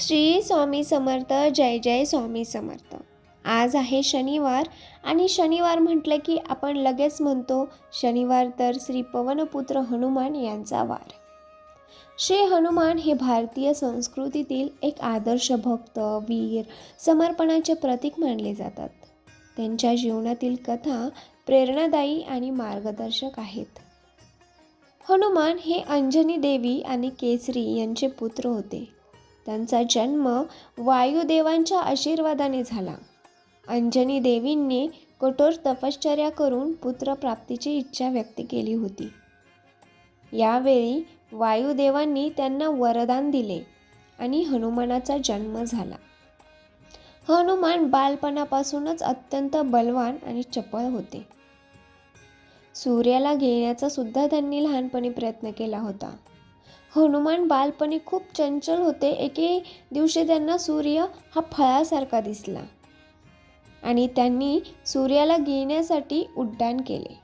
श्री स्वामी समर्थ जय जय स्वामी समर्थ. आज आहे शनिवार आणि शनिवार म्हटलं की आपण लगेच म्हणतो शनिवार तर श्री पवनपुत्र हनुमान यांचा वार. श्री हनुमान हे भारतीय संस्कृतीतील एक आदर्श भक्त वीर समर्पणाचे प्रतीक मानले जातात. त्यांच्या जीवनातील कथा प्रेरणादायी आणि मार्गदर्शक आहेत. हनुमान हे अंजनी देवी आणि केसरी यांचे पुत्र होते. त्यांचा जन्म वायुदेवांच्या आशीर्वादाने झाला. अंजनी देवींनी कठोर तपश्चर्या करून पुत्रप्राप्तीची इच्छा व्यक्त केली होती. यावेळी वायुदेवांनी त्यांना वरदान दिले आणि हनुमानाचा जन्म झाला. हनुमान बालपणापासूनच अत्यंत बलवान आणि चपळ होते. सूर्याला घेण्याचा सुद्धा त्यांनी लहानपणी प्रयत्न केला होता. हनुमान बालपणी खूप चंचल होते. एके दिवशी त्यांना सूर्य हा फळासारखा दिसला आणि त्यांनी सूर्याला घेण्यासाठी उड्डाण केले.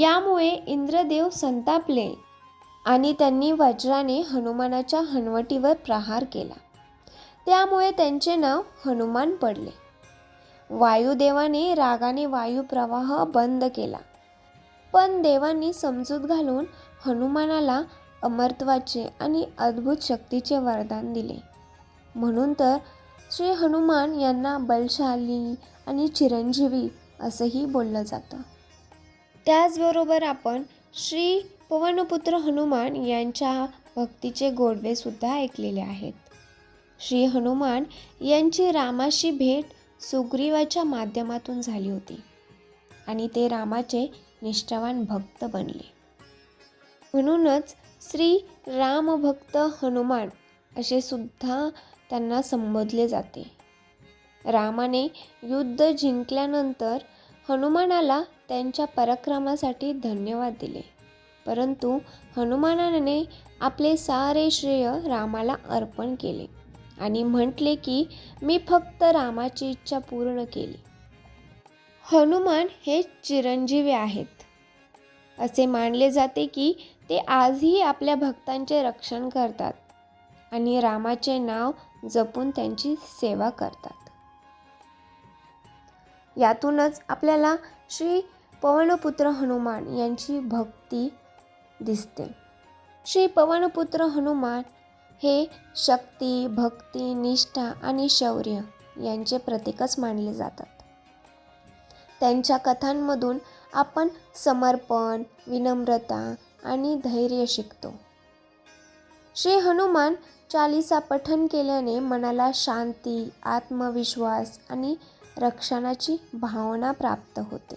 यामुळे इंद्रदेव संतापले आणि त्यांनी वज्राने हनुमानाच्या हनवटीवर प्रहार केला. त्यामुळे त्यांचे नाव हनुमान पडले. वायुदेवाने रागाने वायुप्रवाह बंद केला. पण देवांनी समजूत घालून हनुमानाला अमरत्वाचे आणि अद्भुत शक्तीचे वरदान दिले. म्हणून तर श्री हनुमान यांना बलशाली आणि चिरंजीवी असंही बोललं जातं. त्याचबरोबर आपण श्री पवनपुत्र हनुमान यांच्या भक्तीचे गोडवेसुद्धा ऐकलेले आहेत. श्री हनुमान यांची रामाशी भेट सुग्रीवाच्या माध्यमातून झाली होती आणि ते रामाचे निष्ठावान भक्त बनले. म्हणूनच श्री रामभक्त हनुमान असे सुद्धा त्यांना संबोधले जाते. रामाने युद्ध जिंकल्यानंतर हनुमानाला त्यांच्या पराक्रमासाठी धन्यवाद दिले. परंतु हनुमानाने आपले सारे श्रेय रामाला अर्पण केले आणि म्हटले की मी फक्त रामाची इच्छा पूर्ण केली. हनुमान हे चिरंजीवी आहेत. असे मानले जाते की ते आजही आपल्या भक्तांचे रक्षण करतात आणि रामाचे नाव जपून त्यांची सेवा करतात. यातूनच आपल्याला श्री पवनपुत्र हनुमान यांची भक्ती दिसते. श्री पवनपुत्र हनुमान हे शक्ती भक्ती निष्ठा आणि शौर्य यांचे प्रतीकच मानले जातात. त्यांच्या कथांमधून आपण समर्पण विनम्रता आणि धैर्य शिकतो. श्री हनुमान चालिसा पठन केल्याने मनाला शांती आत्मविश्वास आणि रक्षणाची भावना प्राप्त होते.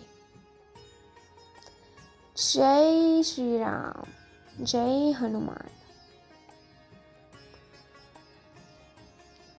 जय श्रीराम जय हनुमान.